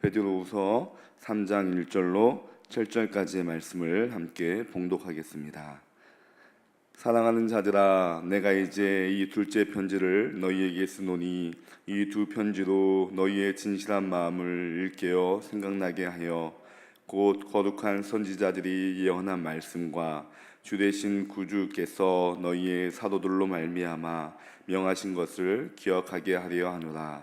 베드로후서 3장 1절로 7절까지의 말씀을 함께 봉독하겠습니다. 사랑하는 자들아 내가 이제 이 둘째 편지를 너희에게 쓰노니 이 두 편지로 너희의 진실한 마음을 일깨어 생각나게 하여 곧 거룩한 선지자들이 예언한 말씀과 주 되신 구주께서 너희의 사도들로 말미암아 명하신 것을 기억하게 하려 하노라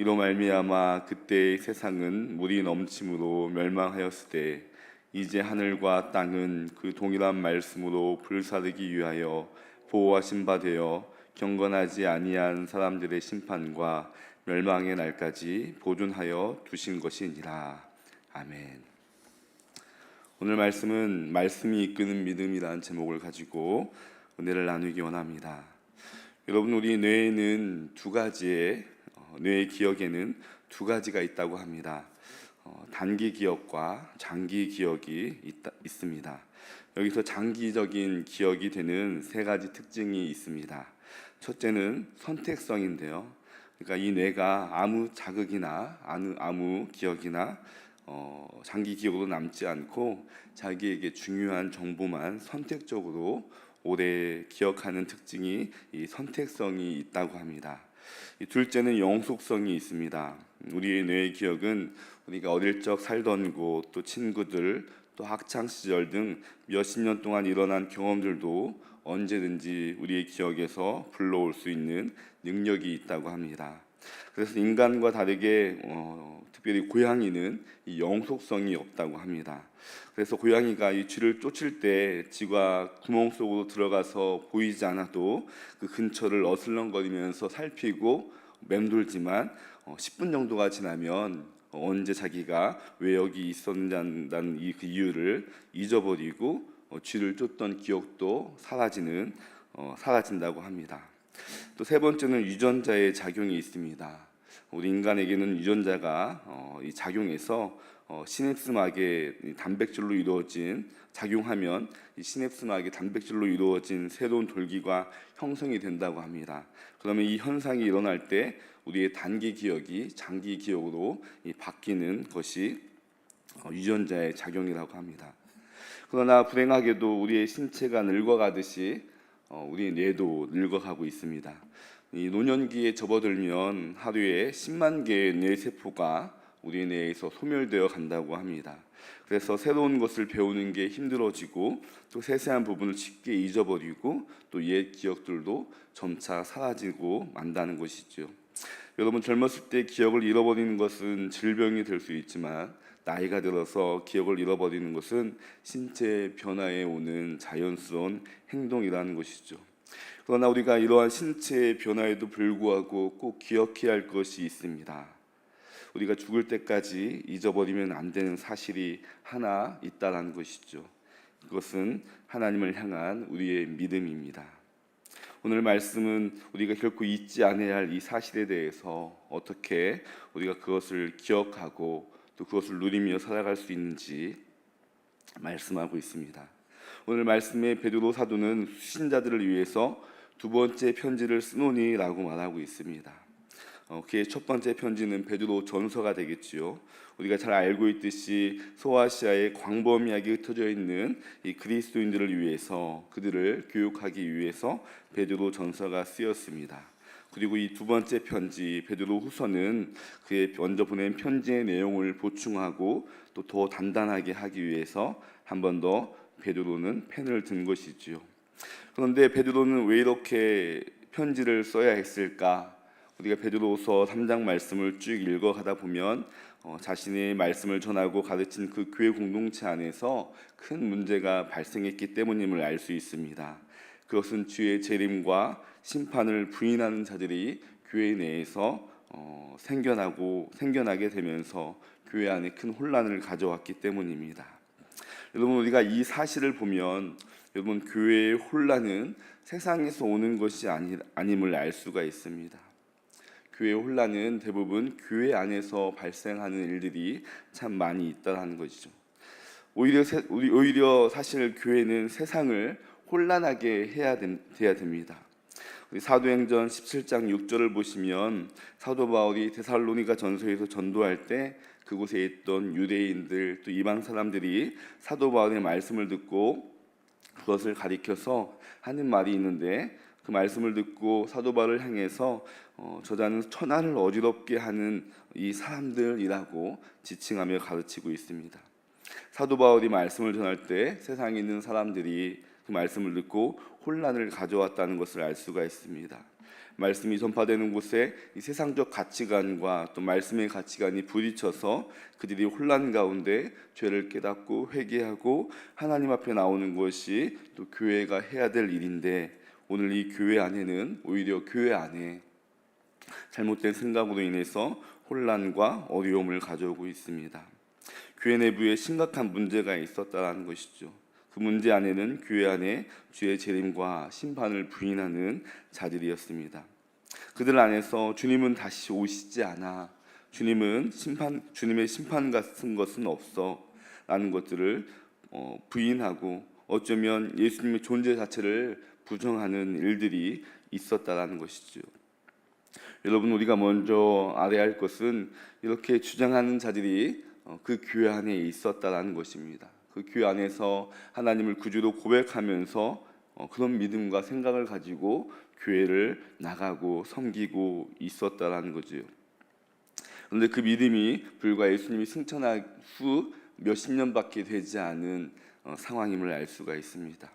이로 말미암아 그때의 세상은 물이 넘침으로 멸망하였을 때 이제 하늘과 땅은 그 동일한 말씀으로 불사르기 위하여 보호하신 바 되어 경건하지 아니한 사람들의 심판과 멸망의 날까지 보존하여 두신 것이니라 아멘. 오늘 말씀은 말씀이 이끄는 믿음이라는 제목을 가지고 은혜를 나누기 원합니다. 여러분 우리 뇌에는 두 가지의 어, 뇌의 기억에는 두 가지가 있다고 합니다. 어, 단기 기억과 장기 기억이 있다, 있습니다. 여기서 장기적인 기억이 되는 세 가지 특징이 있습니다. 첫째는 선택성인데요. 그러니까 이 뇌가 아무 자극이나 아무, 아무 기억이나 어, 장기 기억으로 남지 않고 자기에게 중요한 정보만 선택적으로 오래 기억하는 특징이 이 선택성이 있다고 합니다. 이 둘째는 영속성이 있습니다. 우리의 뇌의 기억은 우리가 어릴 적 살던 곳, 또 친구들, 또 학창 시절 등 몇십 년 동안 일어난 경험들도 언제든지 우리의 기억에서 불러올 수 있는 능력이 있다고 합니다. 그래서 인간과 다르게 어, 특별히 고양이는 이 영속성이 없다고 합니다. 그래서 고양이가 이 쥐를 쫓을 때 쥐가 구멍 속으로 들어가서 보이지 않아도 그 근처를 어슬렁거리면서 살피고 맴돌지만 어, 10분 정도가 지나면 언제 자기가 왜 여기 있었는다는 이 그 이유를 잊어버리고 어, 쥐를 쫓던 기억도 사라지는 어, 사라진다고 합니다. 또 세 번째는 유전자의 작용이 있습니다. 우리 인간에게는 유전자가 어, 이 작용해서 어, 시냅스막의 이 단백질로 이루어진 작용하면 이 시냅스막의 단백질로 이루어진 새로운 돌기가 형성이 된다고 합니다. 그러면 이 현상이 일어날 때 우리의 단기 기억이 장기 기억으로 이 바뀌는 것이 어, 유전자의 작용이라고 합니다. 그러나 불행하게도 우리의 신체가 늙어가듯이 어, 우리 뇌도 늙어가고 있습니다. 이 노년기에 접어들면 하루에 10만 개의 뇌 세포가 우리 뇌에서 소멸되어 간다고 합니다. 그래서 새로운 것을 배우는 게 힘들어지고 또 세세한 부분을 쉽게 잊어버리고 또 옛 기억들도 점차 사라지고 만다는 것이죠. 여러분 젊었을 때 기억을 잃어버리는 것은 질병이 될 수 있지만 나이가 들어서 기억을 잃어버리는 것은 신체 변화에 오는 자연스러운 행동이라는 것이죠. 그러나 우리가 이러한 신체의 변화에도 불구하고 꼭 기억해야 할 것이 있습니다. 우리가 죽을 때까지 잊어버리면 안 되는 사실이 하나 있다라는 것이죠. 그것은 하나님을 향한 우리의 믿음입니다. 오늘 말씀은 우리가 결코 잊지 않아야 할 이 사실에 대해서 어떻게 우리가 그것을 기억하고 또 그것을 누리며 살아갈 수 있는지 말씀하고 있습니다. 오늘 말씀의 베드로 사도는 수신자들을 위해서 두 번째 편지를 쓰노니라고 말하고 있습니다. 어, 그의 첫 번째 편지는 베드로 전서가 되겠지요. 우리가 잘 알고 있듯이 소아시아에 광범위하게 흩어져 있는 이 그리스도인들을 위해서 그들을 교육하기 위해서 베드로 전서가 쓰였습니다. 그리고 이 두 번째 편지 베드로 후서는 그의 먼저 보낸 편지의 내용을 보충하고 또 더 단단하게 하기 위해서 한 번 더 베드로는 펜을 든 것이지요. 그런데 베드로는 왜 이렇게 편지를 써야 했을까? 우리가 베드로서 3장 말씀을 쭉 읽어가다 보면 어, 자신의 말씀을 전하고 가르친 그 교회 공동체 안에서 큰 문제가 발생했기 때문임을 알 수 있습니다. 그것은 주의 재림과 심판을 부인하는 자들이 교회 내에서 어, 생겨나고 생겨나게 되면서 교회 안에 큰 혼란을 가져왔기 때문입니다. 여러분 우리가 이 사실을 보면 여러분 교회의 혼란은 세상에서 오는 것이 아니, 아님을 알 수가 있습니다. 교회의 혼란은 대부분 교회 안에서 발생하는 일들이 참 많이 있다는 것이죠. 오히려 세, 오히려 사실 교회는 세상을 혼란하게 해야 된- 돼야 됩니다. 우리 사도행전 17장 6절을 보시면 사도 바울이 데살로니가 전서에서 전도할 때 그곳에 있던 유대인들 또 이방 사람들이 사도 바울의 말씀을 듣고 그것을 가리켜서 하는 말이 있는데 그 말씀을 듣고 사도 바울을 향해서 어, 저자는 천하를 어지럽게 하는 이 사람들이라고 지칭하며 가르치고 있습니다. 사도 바울이 말씀을 전할 때 세상에 있는 사람들이 그 말씀을 듣고 혼란을 가져왔다는 것을 알 수가 있습니다. 말씀이 전파되는 곳에 이 세상적 가치관과 또 말씀의 가치관이 부딪혀서 그들이 혼란 가운데 죄를 깨닫고 회개하고 하나님 앞에 나오는 것이 또 교회가 해야 될 일인데 오늘 이 교회 안에는 오히려 교회 안에 잘못된 생각으로 인해서 혼란과 어려움을 가져오고 있습니다. 교회 내부에 심각한 문제가 있었다는 것이죠. 그 문제 안에는 교회 안에 주의 재림과 심판을 부인하는 자들이었습니다. 그들 안에서 주님은 다시 오시지 않아. 주님은 심판 주님의 심판 같은 것은 없어 라는 것들을 어, 부인하고 어쩌면 예수님의 존재 자체를 부정하는 일들이 있었다라는 것이죠. 여러분 우리가 먼저 알아야 할 것은 이렇게 주장하는 자들이 어, 그 교회 안에 있었다라는 것입니다. 그 교회 안에서 하나님을 구주로 고백하면서 어, 그런 믿음과 생각을 가지고 교회를 나가고 섬기고 있었다라는 거지요. 그런데 그 믿음이 불과 예수님이 승천한 후 몇십 년밖에 되지 않은 어, 상황임을 알 수가 있습니다.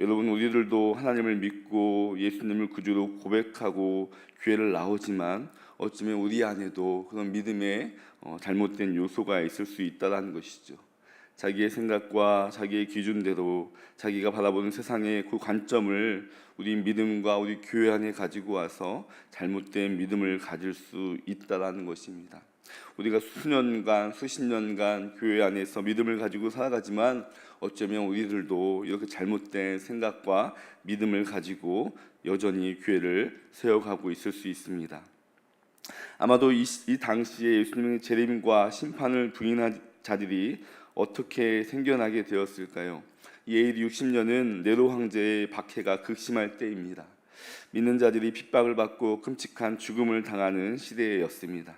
여러분 우리들도 하나님을 믿고 예수님을 구주로 고백하고 교회를 나오지만 어쩌면 우리 안에도 그런 믿음의 어, 잘못된 요소가 있을 수 있다라는 것이죠. 자기의 생각과 자기의 기준대로 자기가 바라보는 세상의 그 관점을 우리 믿음과 우리 교회 안에 가지고 와서 잘못된 믿음을 가질 수 있다라는 것입니다. 우리가 수년간 수십 년간 교회 안에서 믿음을 가지고 살아가지만 어쩌면 우리들도 이렇게 잘못된 생각과 믿음을 가지고 여전히 교회를 세워가고 있을 수 있습니다. 아마도 이, 시- 이 당시에 예수님의 재림과 심판을 부인한 자들이 어떻게 생겨나게 되었을까요? 이 AD 60년은 네로 황제의 박해가 극심할 때입니다. 믿는 자들이 핍박을 받고 끔찍한 죽음을 당하는 시대였습니다.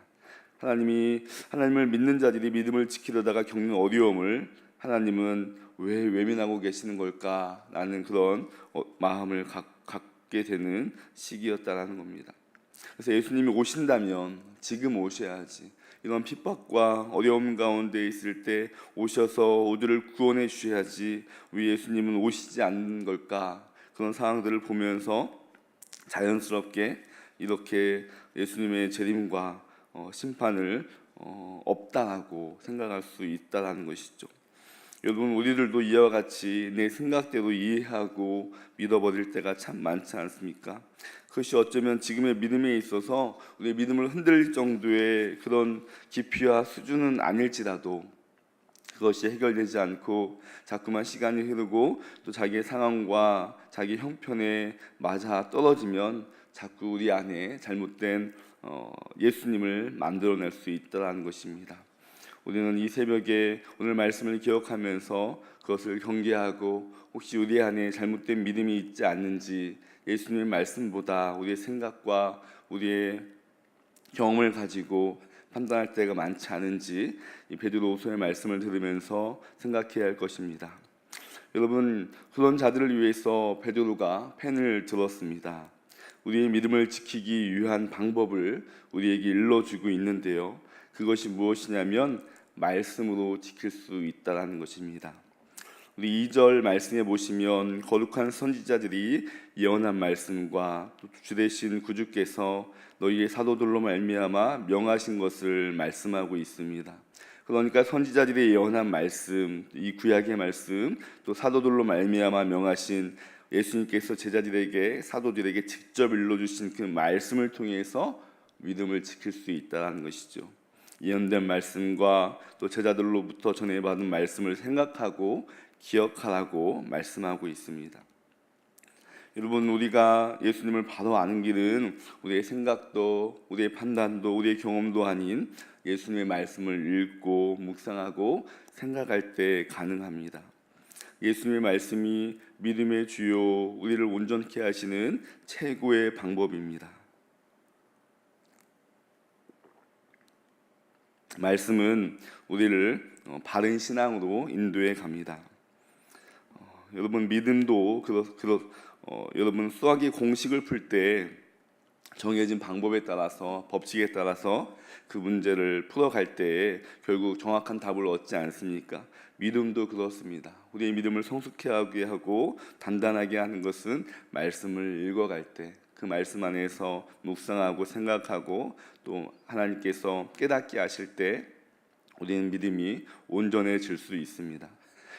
하나님이 하나님을 믿는 자들이 믿음을 지키려다가 겪는 어려움을 하나님은 왜 외면하고 계시는 걸까라는 그런 어, 마음을 갖- 갖게 되는 시기였다라는 겁니다. 그래서 예수님이 오신다면 지금 오셔야지. 이런 핍박과 어려움 가운데 있을 때 오셔서 우리를 구원해 주셔야지. 왜 예수님은 오시지 않는 걸까? 그런 상황들을 보면서 자연스럽게 이렇게 예수님의 재림과 어, 심판을 어, 없다라고 생각할 수 있다라는 것이죠. 여러분 우리들도 이와 같이 내 생각대로 이해하고 믿어버릴 때가 참 많지 않습니까? 그것이 어쩌면 지금의 믿음에 있어서 우리의 믿음을 흔들 정도의 그런 깊이와 수준은 아닐지라도 그것이 해결되지 않고 자꾸만 시간이 흐르고 또 자기의 상황과 자기 형편에 맞아 떨어지면 자꾸 우리 안에 잘못된 어, 예수님을 만들어낼 수 있다라는 것입니다. 우리는 이 새벽에 오늘 말씀을 기억하면서 그것을 경계하고 혹시 우리 안에 잘못된 믿음이 있지 않는지 예수님의 말씀보다 우리의 생각과 우리의 경험을 가지고 판단할 때가 많지 않은지 이 베드로후서의 말씀을 들으면서 생각해야 할 것입니다. 여러분 그런 자들을 위해서 베드로가 펜을 들었습니다. 우리의 믿음을 지키기 위한 방법을 우리에게 일러주고 있는데요. 그것이 무엇이냐면 말씀으로 지킬 수 있다라는 것입니다. 우리 2절 말씀에 보시면 거룩한 선지자들이 예언한 말씀과 또 주되신 구주께서 너희의 사도들로 말미암아 명하신 것을 말씀하고 있습니다. 그러니까 선지자들이 예언한 말씀, 이 구약의 말씀, 또 사도들로 말미암아 명하신 예수님께서 제자들에게 사도들에게 직접 일러 주신 그 말씀을 통해서 믿음을 지킬 수 있다는 것이죠. 예언된 말씀과 또 제자들로부터 전해받은 말씀을 생각하고 기억하라고 말씀하고 있습니다. 여러분 우리가 예수님을 바로 아는 길은 우리의 생각도 우리의 판단도 우리의 경험도 아닌 예수님의 말씀을 읽고 묵상하고 생각할 때 가능합니다. 예수님의 말씀이 믿음의 주요 우리를 온전케 하시는 최고의 방법입니다. 말씀은 우리를 어, 바른 신앙으로 인도해 갑니다. 어, 여러분 믿음도 그렇, 그렇, 어, 여러분 수학의 공식을 풀 때 정해진 방법에 따라서 법칙에 따라서 그 문제를 풀어갈 때 결국 정확한 답을 얻지 않습니까? 믿음도 그렇습니다. 우리의 믿음을 성숙해 하게 하고 단단하게 하는 것은 말씀을 읽어갈 때 그 말씀 안에서 묵상하고 생각하고 또 하나님께서 깨닫게 하실 때 우리는 믿음이 온전해질 수 있습니다.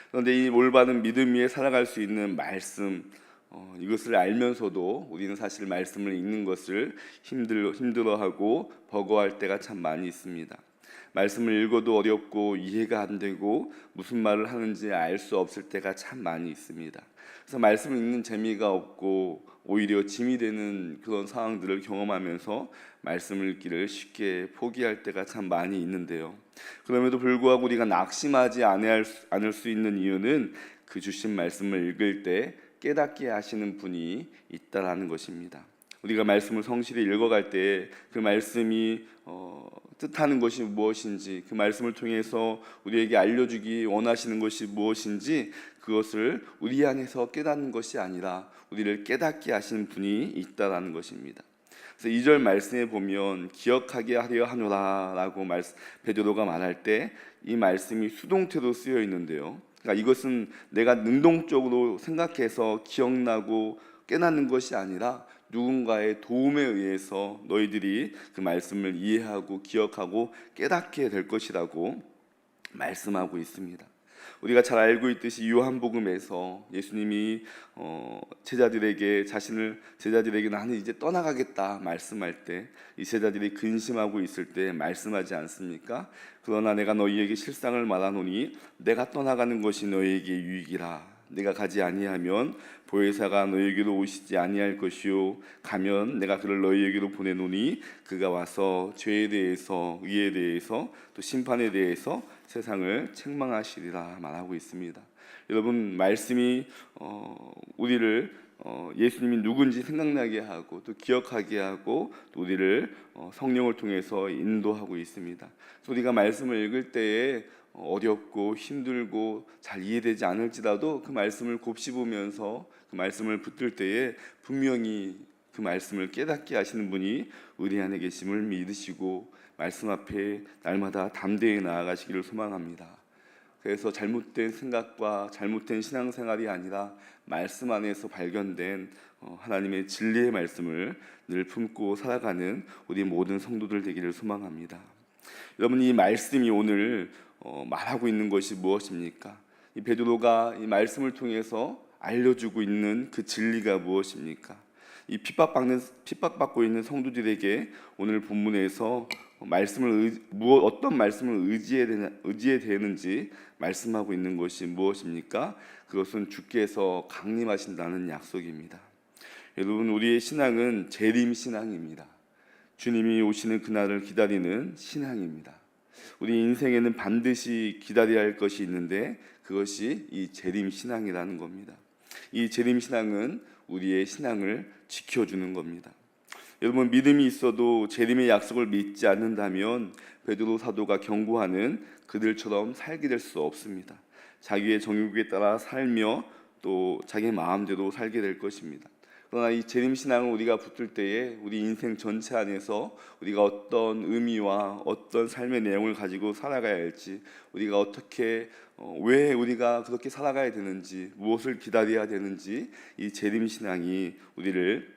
그런데 이 올바른 믿음 위에 살아갈 수 있는 말씀 어, 이것을 알면서도 우리는 사실 말씀을 읽는 것을 힘들 힘들어하고 버거할 때가 참 많이 있습니다. 말씀을 읽어도 어렵고 이해가 안 되고 무슨 말을 하는지 알 수 없을 때가 참 많이 있습니다. 그래서 말씀을 읽는 재미가 없고 오히려 짐이 되는 그런 상황들을 경험하면서 말씀을 읽기를 쉽게 포기할 때가 참 많이 있는데요. 그럼에도 불구하고 우리가 낙심하지 않을 수- 있는 이유는 그 주신 말씀을 읽을 때 깨닫게 하시는 분이 있다라는 것입니다. 우리가 말씀을 성실히 읽어갈 때 그 말씀이 어, 뜻하는 것이 무엇인지 그 말씀을 통해서 우리에게 알려주기 원하시는 것이 무엇인지 그것을 우리 안에서 깨닫는 것이 아니라 우리를 깨닫게 하시는 분이 있다라는 것입니다. 그래서 2절 말씀에 보면 기억하게 하려 하노라라고 말씀 베드로가 말할 때 이 말씀이 수동태로 쓰여 있는데요. 그러니까 이것은 내가 능동적으로 생각해서 기억나고 깨닫는 것이 아니라 누군가의 도움에 의해서 너희들이 그 말씀을 이해하고 기억하고 깨닫게 될 것이라고 말씀하고 있습니다. 우리가 잘 알고 있듯이 요한복음에서 예수님이 어, 제자들에게 자신을 제자들에게 나는 이제 떠나가겠다 말씀할 때 이 제자들이 근심하고 있을 때 말씀하지 않습니까? 그러나 내가 너희에게 실상을 말하노니 내가 떠나가는 것이 너희에게 유익이라 내가 가지 아니하면 보혜사가 너희에게로 오시지 아니할 것이요 가면 내가 그를 너희에게로 보내노니 그가 와서 죄에 대해서 의에 대해서 또 심판에 대해서 세상을 책망하시리라 말하고 있습니다. 여러분 말씀이 어, 우리를 어, 예수님이 누군지 생각나게 하고 또 기억하게 하고 또 우리를 어, 성령을 통해서 인도하고 있습니다. 우리가 말씀을 읽을 때에 어렵고 힘들고 잘 이해되지 않을지라도 그 말씀을 곱씹으면서 그 말씀을 붙들 때에 분명히 그 말씀을 깨닫게 하시는 분이 우리 안에 계심을 믿으시고 말씀 앞에 날마다 담대히 나아가시기를 소망합니다. 그래서 잘못된 생각과 잘못된 신앙생활이 아니라 말씀 안에서 발견된 어, 하나님의 진리의 말씀을 늘 품고 살아가는 우리 모든 성도들 되기를 소망합니다. 여러분 이 말씀이 오늘 어, 말하고 있는 것이 무엇입니까? 이 베드로가 이 말씀을 통해서 알려주고 있는 그 진리가 무엇입니까? 이 핍박받는 핍박받고 있는 성도들에게 오늘 본문에서 말씀을 의, 무엇 어떤 말씀을 의지해야 되나, 의지해야 되는지 말씀하고 있는 것이 무엇입니까? 그것은 주께서 강림하신다는 약속입니다. 여러분 우리의 신앙은 재림 신앙입니다. 주님이 오시는 그날을 기다리는 신앙입니다. 우리 인생에는 반드시 기다려야 할 것이 있는데 그것이 이 재림 신앙이라는 겁니다. 이 재림 신앙은 우리의 신앙을 지켜주는 겁니다. 여러분 믿음이 있어도 재림의 약속을 믿지 않는다면 베드로 사도가 경고하는 그들처럼 살게 될 수 없습니다. 자기의 정욕에 따라 살며 또 자기 마음대로 살게 될 것입니다. 그러나 이 재림 신앙을 우리가 붙들 때에 우리 인생 전체 안에서 우리가 어떤 의미와 어떤 삶의 내용을 가지고 살아가야 할지 우리가 어떻게 어, 왜 우리가 그렇게 살아가야 되는지 무엇을 기다려야 되는지 이 재림 신앙이 우리를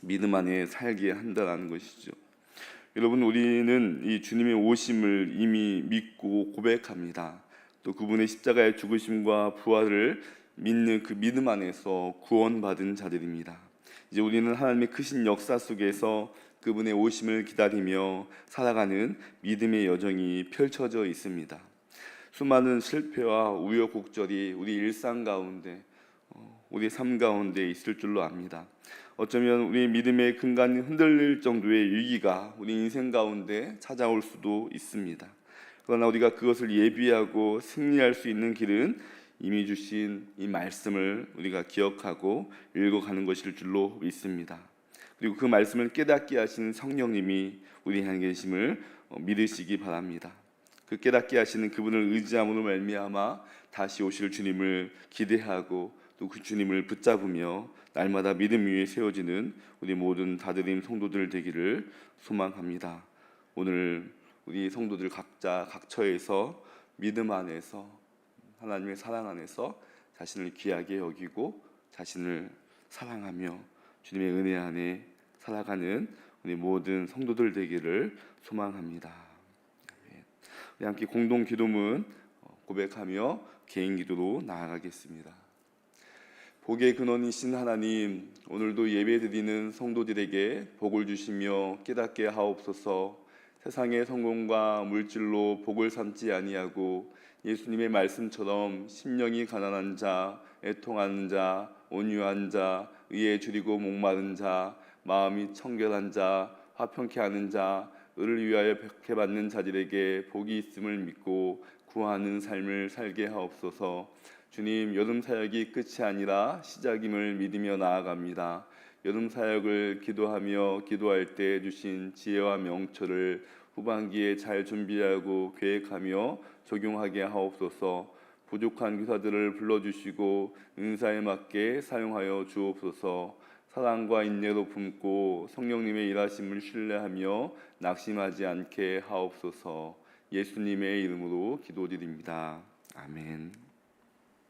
믿음 안에 살게 한다라는 것이죠. 여러분 우리는 이 주님의 오심을 이미 믿고 고백합니다. 또 그분의 십자가의 죽으심과 부활을 믿는 그 믿음 안에서 구원받은 자들입니다. 이제 우리는 하나님의 크신 역사 속에서 그분의 오심을 기다리며 살아가는 믿음의 여정이 펼쳐져 있습니다. 수많은 실패와 우여곡절이 우리 일상 가운데 어, 우리 삶 가운데 있을 줄로 압니다. 어쩌면 우리 믿음의 근간이 흔들릴 정도의 위기가 우리 인생 가운데 찾아올 수도 있습니다. 그러나 우리가 그것을 예비하고 승리할 수 있는 길은 이미 주신 이 말씀을 우리가 기억하고 읽어가는 것일 줄로 믿습니다. 그리고 그 말씀을 깨닫게 하시는 성령님이 우리 안에 계심을 어, 믿으시기 바랍니다. 그 깨닫게 하시는 그분을 의지함으로 말미암아 다시 오실 주님을 기대하고 또 그 주님을 붙잡으며 날마다 믿음 위에 세워지는 우리 모든 다드림 성도들 되기를 소망합니다. 오늘 우리 성도들 각자 각처에서 믿음 안에서 하나님의 사랑 안에서 자신을 귀하게 여기고 자신을 사랑하며 주님의 은혜 안에 살아가는 우리 모든 성도들 되기를 소망합니다. 우리 함께 공동 기도문 고백하며 개인 기도로 나아가겠습니다. 복의 근원이신 하나님, 오늘도 예배드리는 성도들에게 복을 주시며 깨닫게 하옵소서. 세상의 성공과 물질로 복을 삼지 아니하고 예수님의 말씀처럼 심령이 가난한 자, 애통하는 자, 온유한 자, 의에 줄이고 목마른 자, 마음이 청결한 자, 화평케 하는 자, 을을 위하여 백해받는 자들에게 복이 있음을 믿고 구하는 삶을 살게 하옵소서. 주님, 여름 사역이 끝이 아니라 시작임을 믿으며 나아갑니다. 여름 사역을 기도하며 기도할 때 주신 지혜와 명철을 후반기에 잘 준비하고 계획하며 적용하게 하옵소서. 부족한 교사들을 불러주시고 은사에 맞게 사용하여 주옵소서. 사랑과 인내로 품고 성령님의 일하심을 신뢰하며 낙심하지 않게 하옵소서. 예수님의 이름으로 기도드립니다. 아멘.